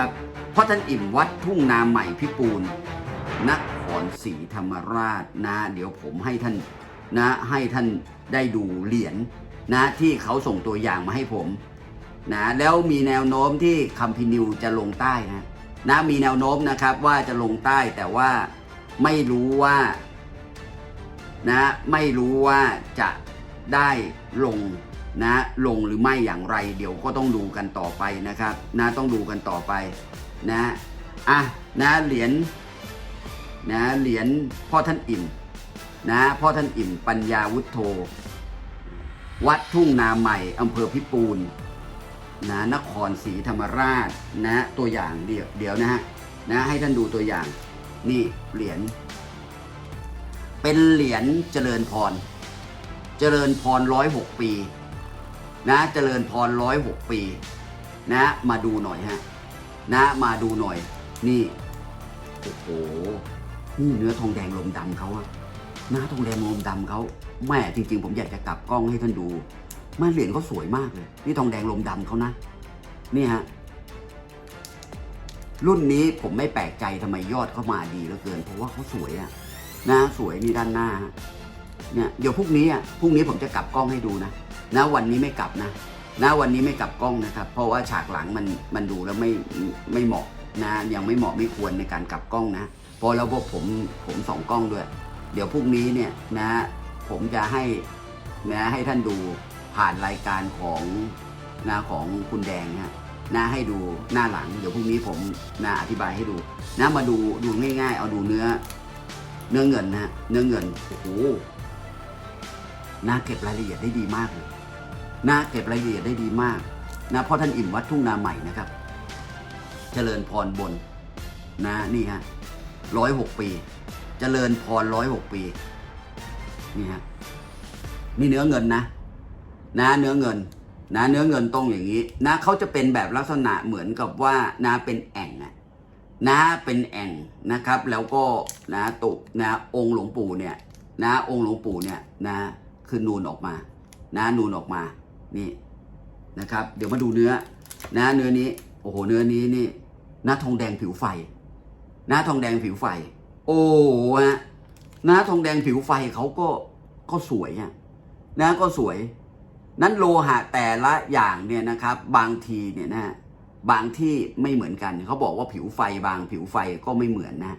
นะครับพ่อท่านอิ่มวัดทุ่งนาใหม่พิปูนนครศรีธรรมราชนะ เดี๋ยวผมให้ท่านนะให้ท่านได้ดูเหรียญนะที่เขาส่งตัวอย่างมาให้ผมนะแล้วมีแนวโน้มที่คัมพินิวจะลงใต้นะนะมีแนวโน้มนะครับว่าจะลงใต้แต่ว่าไม่รู้ว่านะไม่รู้ว่าจะได้ลง นะลงหรือไม่อย่างไร เดี๋ยวก็ต้องดูกันต่อไปนะครับนะต้องดูกันต่อไปนะอะนะเหรียญนะเหรียญพ่อท่านอิ่มนะพ่อท่านอิ่มปัญญาวุฒโธวัดทุ่งนาใหม่อำเภอพิปูนนะนครศรีธรรมราชนะตัวอย่างเดี๋ยวเดี๋ยวนะฮะนะให้ท่านดูตัวอย่างนี่เหรียญเป็นเหรียญเจริญพร เจริญพรร้อยหกปี นะเจริญพรร้อยหกปีนะมาดูหน่อยฮะนะมาดูหน่อย นี่โอ้โหนี่เนื้อทองแดงลมดำเขาอะเนื้อทองแดงลมดำเขาแม่จริง ๆ ผมอยากจะกลับกล้องให้ท่านดูแม่เหรียญเขาสวยมากเลย นี่ทองแดงลมดำเขานะนี่ฮะรุ่นนี้ผมไม่แปลกใจทำไมยอดเขามาดีเหลือเกิน เพราะว่าเขาสวยอะนะสวยนี่ด้านหน้าเนี่ยเดี๋ยวพรุ่งนี้อะพรุ่งนี้ผมจะกลับกล้องให้ดูนะ นะวันนี้ไม่กลับนะนะวันนี้ไม่กลับกล้องนะครับ เพราะว่าฉากหลังมันมันดูแล้วไม่ไม่เหมาะนะยังไม่เหมาะไม่ควรในการกลับกล้องนะพอแล้วพวกผมผมสองกล้องด้วย เดี๋ยวพรุ่งนี้เนี่ยนะผมจะให้นะให้ท่านดูผ่านรายการของนะของคุณแดงฮะนะให้ดูหน้าหลัง เดี๋ยวพรุ่งนี้ผมนะอธิบายให้ดูนะมาดูดูง่าย ๆ เอาดูเนื้อ เนื้อเงินนะเนื้อเงินโอ้โหน่าเก็บรายละเอียดได้ดีมากเลย น่าเก็บรายละเอียดได้ดีมากนะเพราะท่านอิ่มวัดทุ่งนาใหม่นะครับ เจริญพรบนนะนี่ฮะร้อยหกปี เจริญพรร้อยหกปีนี่ฮะนี่เนื้อเงินนะ นะเนื้อเงิน นะเนื้อเงินตรงอย่างนี้ นะเขาจะเป็นแบบลักษณะเหมือนกับว่านะเป็นแอ่งอะนะเป็นแอ่งนะครับ แล้วก็นะตุนะองค์หลวงปู่เนี่ย นะองค์หลวงปู่เนี่ยนะคือนูนออกมา นะนูนออกมา นี่นะครับ เดี๋ยวมาดูเนื้อนะเนื้อนี้โอ้โหเนื้อนี้นี่หนะทองแดงผิวไฟ หนะทองแดงผิวไฟ โอ้ฮะหนะทองแดงผิวไฟเขาก็ก็สวยอะนะก็สวย นั้นโลหะแต่ละอย่างเนี่ยนะครับ บางทีเนี่ยนะบางที่ไม่เหมือนกันเขาบอกว่าผิวไฟบางผิวไฟก็ไม่เหมือนนะ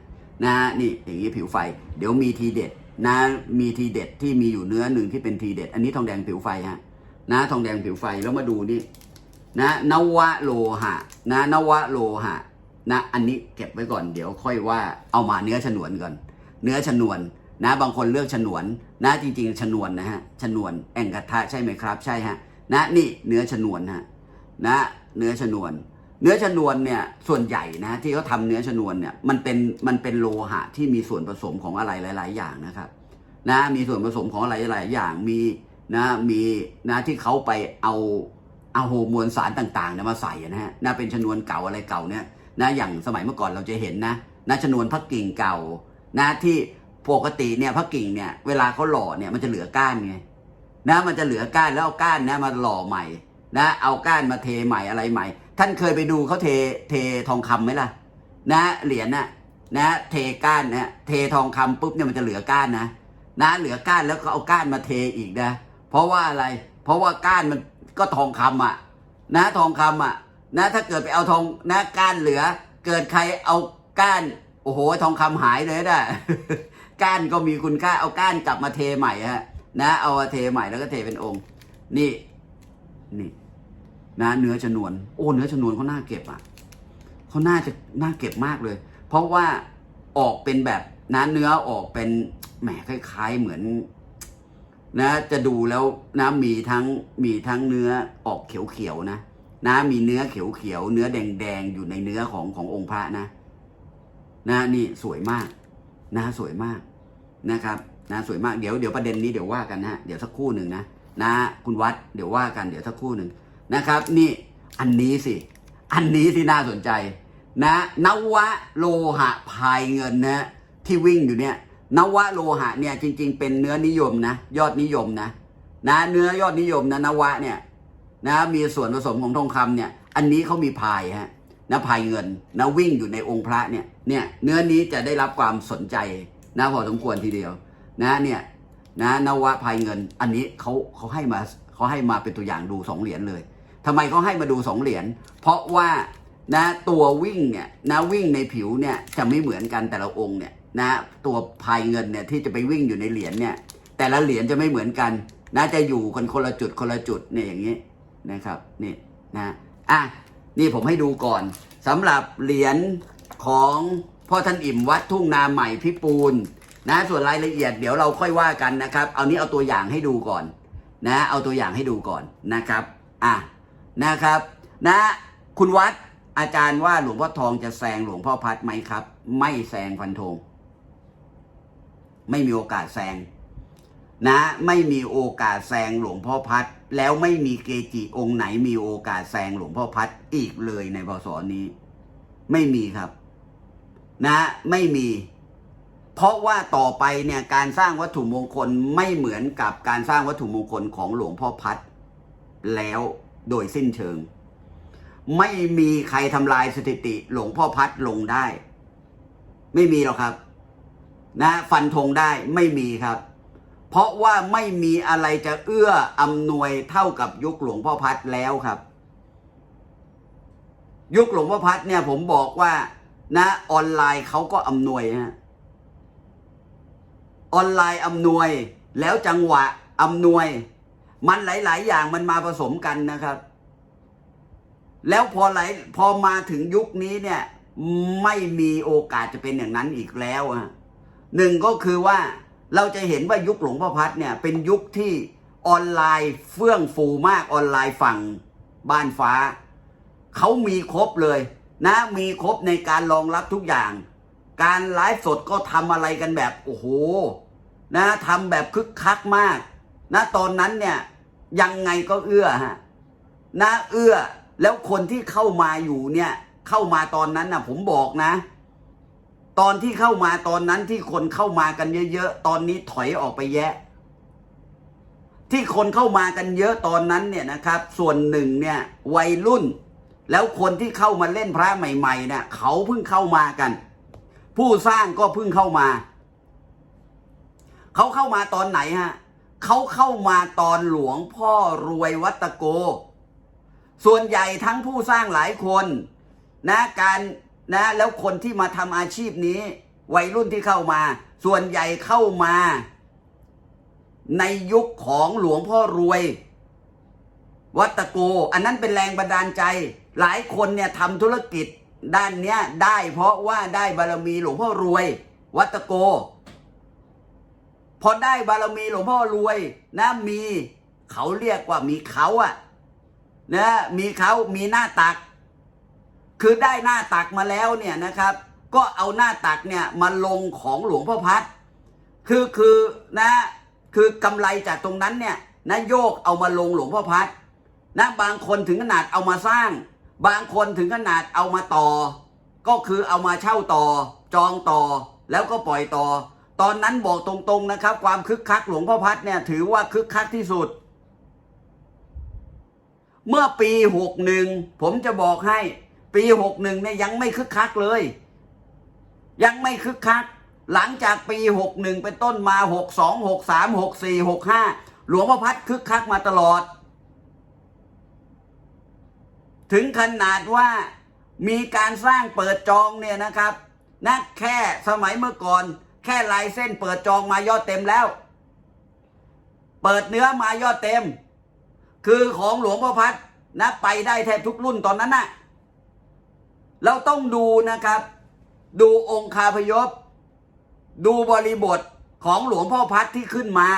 นะนี่อย่างนี้ผิวไฟ เดี๋ยวมีทีเด็ดนะมีทีเด็ดที่มีอยู่เนื้อหนึ่งที่เป็นทีเด็ด อันนี้ทองแดงผิวไฟฮะ นะทองแดงผิวไฟแล้วมาดูนี่นะนวะโลหะ นะนวะโลหะ นะ อันนี้เก็บไว้ก่อนเดี๋ยวค่อยว่าเอามาเนื้อฉนวนก่อน เนื้อฉนวนนะ บางคนเลือกฉนวน นะจริง ๆ ฉนวนนะฮะฉนวนแองกระทะใช่ไหมครับ ใช่ฮะนะนี่เนื้อฉนวนฮะนะเนื้อฉนวน เนื้อชนวนเนี่ยส่วนใหญ่นะที่เขาทำเนื้อชนวนเนี่ยมันเป็นมันเป็นโลหะที่มีส่วนผสมของอะไรหลาย ๆ อย่างนะครับ นะมีส่วนผสมของอะไรหลายๆอย่างมี นะมีนะที่เขาไปเอาเอาโฮอร์โมนสารต่างๆเนี่ยมาใส่นะฮะนะเป็นชนวนเก่าอะไรเก่าเนี่ยนะอย่างสมัยเมื่อก่อนเราจะเห็นนะนะชนวนพักกิ่งเก่านะที่ปกติเนี่ยพักกิ่งเนี่ยเวลาเขาหล่อเนี่ยมันจะเหลือก้านไงนะมันจะเหลือก้านแล้วเอาก้านนะมาหล่อใหม่นะเอาก้านมาเทใหม่อะไรใหม่ ท่านเคยไปดูเขาเทเททองคำไหมล่ะ นะเหรียญน่ะนะเทก้านนะเททองคำปุ๊บเนี่ยมันจะเหลือก้านนะนะเหลือก้านแล้วก็เอาก้านมาเทอีกนะ เพราะว่าอะไร เพราะว่าก้านมันก็ทองคำอะ นะทองคำอะ นะถ้าเกิดไปเอาทองนะก้านเหลือ เกิดใครเอาก้านโอ้โหทองคำหายเลยนะก้านก็มีคุณค่าเอาก้านกลับมาเทใหม่ฮะนะเอามาเทใหม่แล้วก็เทเป็นองค์ นี่นี่นะเนื้อชนวน โอ้เนื้อชนวนเขาน่าเก็บอะเขาน่าจะน่าเก็บมากเลย เพราะว่าออกเป็นแบบนะเนื้อออกเป็นแหมคล้าย ๆ เหมือน นะจะดูแล้วนะมีทั้งมีทั้งเนื้อออกเขียวๆนะนะมีเนื้อเขียวๆเนื้อแดงๆอยู่ในเนื้อของขององค์พระนะ นะนี่สวยมาก นะสวยมากนะครับ นะสวยมากเดี๋ยวเดี๋ยวประเด็นนี้เดี๋ยวว่ากันนะเดี๋ยวสักครู่หนึ่งนะนะคุณวัดเดี๋ยวว่ากันเดี๋ยวสักครู่หนึ่งนะครับ นี่อันนี้สิ อันนี้ที่น่าสนใจ นะนวะโลหะพายเงินนะที่วิ่งอยู่เนี่ย นวะโลหะเนี่ยจริง ๆ เป็นเนื้อนิยมนะ ยอดนิยมนะนะเนื้อยอดนิยมนะนวะเนี่ยนะมีส่วนผสมของทองคำเนี่ย อันนี้เขามีพายฮะนะภายเงินนะวิ่งอยู่ในองค์พระเนี่ยเนี่ยเนื้อนี้จะได้รับความสนใจนะพอสมควรทีเดียวนะเนี่ยนะนวะภายเงิน อันนี้เขาเขาให้มาเขาให้มาเป็นตัวอย่างดูสองเหรียญเลยทำไมเขาให้มาดูสองเหรียญเพราะว่านะตัววิ่งเนี่ยนะวิ่งในผิวเนี่ยจะไม่เหมือนกันแต่ละองค์เนี่ย นะตัวภายเงินเนี่ยที่จะไปวิ่งอยู่ในเหรียญเนี่ย แต่ละเหรียญจะไม่เหมือนกันนะจะอยู่กันคนละจุดคนละจุดเนี่ยอย่างนี้นะครับนี่นะอะนี่ผมให้ดูก่อนสำหรับเหรียญของพ่อท่านอิ่มวัดทุ่งนาใหม่พิปูนนะส่วนรายละเอียดเดี๋ยวเราค่อยว่ากันนะครับ เอานี้เอาตัวอย่างให้ดูก่อน นะ เอาตัวอย่างให้ดูก่อนนะครับอะนะครับ นะ คุณวัดอาจารย์ว่าหลวงพ่อทองจะแซงหลวงพ่อพัดไหมครับ ไม่แซงฟันธง ไม่มีโอกาสแซงนะไม่มีโอกาสแซงหลวงพ่อพัด แล้วไม่มีเกจิองค์ไหนมีโอกาสแซงหลวงพ่อพัดอีกเลยในพศนี้ ไม่มีครับ นะไม่มี เพราะว่าต่อไปเนี่ยการสร้างวัตถุมงคลไม่เหมือนกับการสร้างวัตถุมงคลของหลวงพ่อพัด แล้วโดยสิ้นเชิง ไม่มีใครทำลายสถิติหลวงพ่อพัดลงได้ ไม่มีหรอกครับ นะฟันธงได้ไม่มีครับ เพราะว่าไม่มีอะไรจะเอื้ออำนวยเท่ากับยุคหลวงพ่อพัดแล้วครับ ยุคหลวงพ่อพัดเนี่ยผมบอกว่านะออนไลน์เขาก็อำนวยฮะออนไลน์อำนวยแล้วจังหวะอำนวย มันหลาย ๆ อย่างมันมาผสมกันนะครับ แล้วพอไหลพอมาถึงยุคนี้เนี่ย ไม่มีโอกาสจะเป็นอย่างนั้นอีกแล้วฮะ หนึ่งก็คือว่าเราจะเห็นว่ายุคหลวงพ่อพัดเนี่ยเป็นยุคที่ออนไลน์เฟื่องฟูมากออนไลน์ฝั่งบ้านฟ้า เขามีครบเลยนะมีครบในการรองรับทุกอย่าง การไลฟ์สดก็ทำอะไรกันแบบโอ้โหนะทำแบบคึกคักมากนะตอนนั้นเนี่ยยังไงก็เอื้อฮะนะเอื้อแล้วคนที่เข้ามาอยู่เนี่ยเข้ามาตอนนั้นนะผมบอกนะ ตอนที่เข้ามาตอนนั้นที่คนเข้ามากันเยอะๆ ตอนนี้ถอยออกไปแยะ ที่คนเข้ามากันเยอะตอนนั้นเนี่ยนะครับ ส่วนหนึ่งเนี่ยวัยรุ่น แล้วคนที่เข้ามาเล่นพระใหม่ๆเนี่ยเขาเพิ่งเข้ามากัน ผู้สร้างก็เพิ่งเข้ามา เขาเข้ามาตอนไหนฮะเขาเข้ามาตอนหลวงพ่อรวยวัตโก ส่วนใหญ่ทั้งผู้สร้างหลายคนนะการ นะแล้วคนที่มาทำอาชีพนี้ วัยรุ่นที่เข้ามา ส่วนใหญ่เข้ามา ในยุคของหลวงพ่อรวย วัตโก อันนั้นเป็นแรงบันดาลใจ หลายคนเนี่ยทำธุรกิจด้านเนี้ยได้เพราะว่าได้บารมีหลวงพ่อรวย วัตโก พอได้บารมีหลวงพ่อรวยนะมี เขาเรียกว่ามีเขาอะนะมีเขามีหน้าตัก คือได้หน้าตักมาแล้วเนี่ยนะครับ ก็เอาหน้าตักเนี่ยมาลงของหลวงพ่อพัดคือคือนะคือกำไรจากตรงนั้นเนี่ยนะโยกเอามาลงหลวงพ่อพัดนะบางคนถึงขนาดเอามาสร้าง บางคนถึงขนาดเอามาต่อ ก็คือเอามาเช่าต่อ จองต่อแล้วก็ปล่อยต่อ ตอนนั้นบอกตรงๆนะครับ ความคึกคักหลวงพ่อพัดเนี่ยถือว่าคึกคักที่สุด เมื่อปีหกหนึ่งผมจะบอกให้ ปีหกหนึ่งเนี่ยยังไม่คึกคักเลย ยังไม่คึกคัก หลังจากปีหกหนึ่งเป็นต้นมาหกสองหกสามหกสี่หกห้าหลวงพ่อพัดคึกคักมาตลอด ถึงขนาดว่ามีการสร้างเปิดจองเนี่ยนะครับนะแค่สมัยเมื่อก่อน แค่ลายเส้นเปิดจองมายอดเต็มแล้ว เปิดเนื้อมายอดเต็ม คือของหลวงพ่อพัดนะไปได้แทบทุกรุ่นตอนนั้นน่ะ เราต้องดูนะครับ ดูองค์คาพยพ ดูบริบทของหลวงพ่อพัดที่ขึ้นมา